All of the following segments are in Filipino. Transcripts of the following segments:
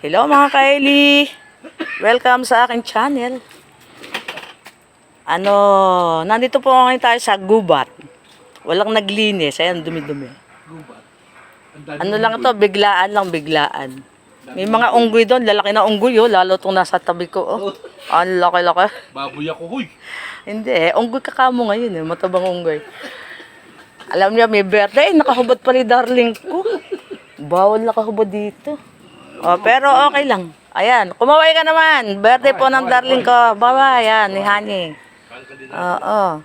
Hello mga kaili! Welcome sa aking channel. Ano, nandito po ngayon tayo sa gubat. Walang naglinis, ayan dumi-dumi. Gubat. Ano lang ito, biglaan lang, biglaan. May mga unggoy doon, lalaki na unggoy oh, lalo itong nasa tabi ko. Oh. Ang laki-laki. Baboy ako, huy. Hindi eh, unggoy kakamo ngayon eh, matabang unggoy. Alam niya, may birthday, nakahubad pa ni darling ko. Bawal nakahubad dito. Oh, pero okay lang. Ayan, kumaway ka naman. Birthday po ng darling ko. Bye-bye, yan, ni Honey. Oo.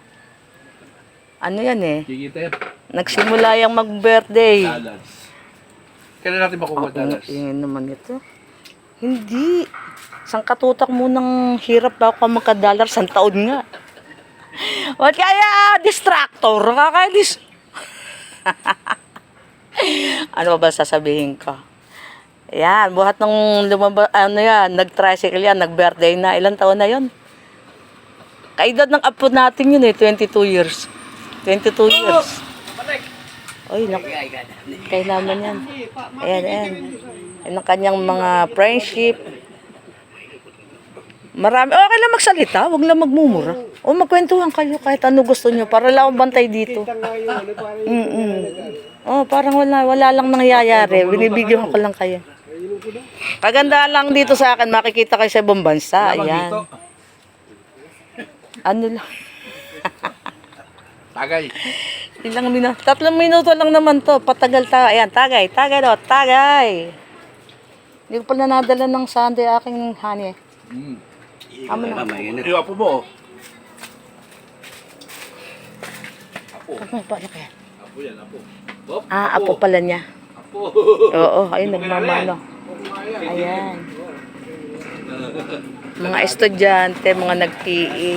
Ano yan eh? Yan. Nagsimula yung mag-birthday. Dollars. Kailan natin makuha dollars? Ingin naman ito. Hindi. Sang katutak mo ng hirap ba ako magka-dollar? San taon nga. What kaya distractor? Nakakainis. ano ba sasabihin ko? Yan, buhat nung lumaba, ano yan, nag-tricycle yan, nag-birthday na. Ilan taon na yon? Kaedad ng apo natin yun eh, 22 years. 22 years. Ay, nak kay naman yan. Ayan, ayan. Ayan ang kanyang mga friendship. Marami. Okay lang magsalita, wag lang magmumura. O magkwentuhan kayo kahit ano gusto nyo para lang bantay dito. Mm Oh, parang wala, wala lang nangyayari. Binibigyan ko lang kayo. Kaganda lang dito sa akin, makikita kayo sa ibang bansa. Ayan. Ano lang. Tagay. Ilang minuto? Tatlong minuto lang naman to. Patagal ta. Ayan, tagay. Tagay daw. Tagay. Hindi ko pala nadala ng Sunday aking honey. Mm. Amo na. Yung apo mo. Apo. Ano pa na kaya? Apo yan, apo. Hop, Ah, apo pala niya. Apo. Oo, ayun, nagmamano. Ayan. Mga estudyante, mga nag-PE.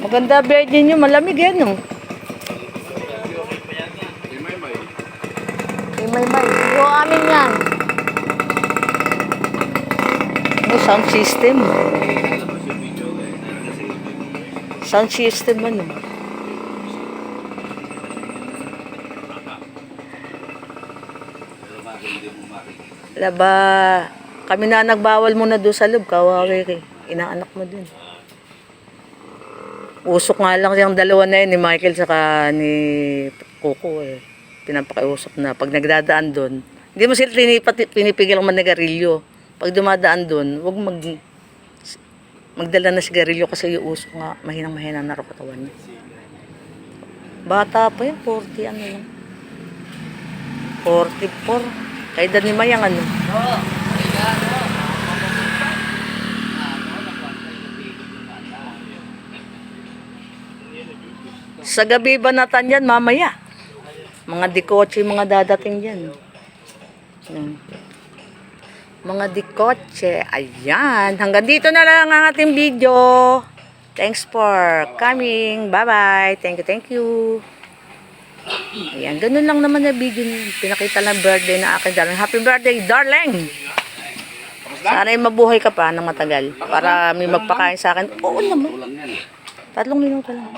Maganda birthday niyo, malamig yan, no? May may may. May may may. Yung amin yan. May sound system. Sound system ano. Laba, kami na nagbawal muna doon sa loob, kawawi kay. Inaanak mo dun. Usok nga lang yung dalawa na yun, ni Michael saka ni Coco eh. Pinapakiusap na. Pag nagdadaan doon, hindi mo sila pinipati, pinipigil ang manigarilyo. Pag dumadaan doon, huwag mag magdala na sigarilyo kasi yung usok nga, mahinang mahina na katawan niya. Bata pa yun, 40 ano lang. 44. Kaya edad ni Mayang ano. Sa gabi ba natan yan, mamaya? Mga dikotse, mga dadating yan. Yan. Mga dikotse. Ayan. Hanggang dito na lang ang ating video. Thanks for coming. Bye-bye. Thank you, thank you. Ayan, ganun lang naman na video. Pinakita lang birthday na akin, darling. Happy birthday, darling! Sana ay mabuhay ka pa ng matagal para may magpakain sa akin. Oo naman. Tatlong minuto lang.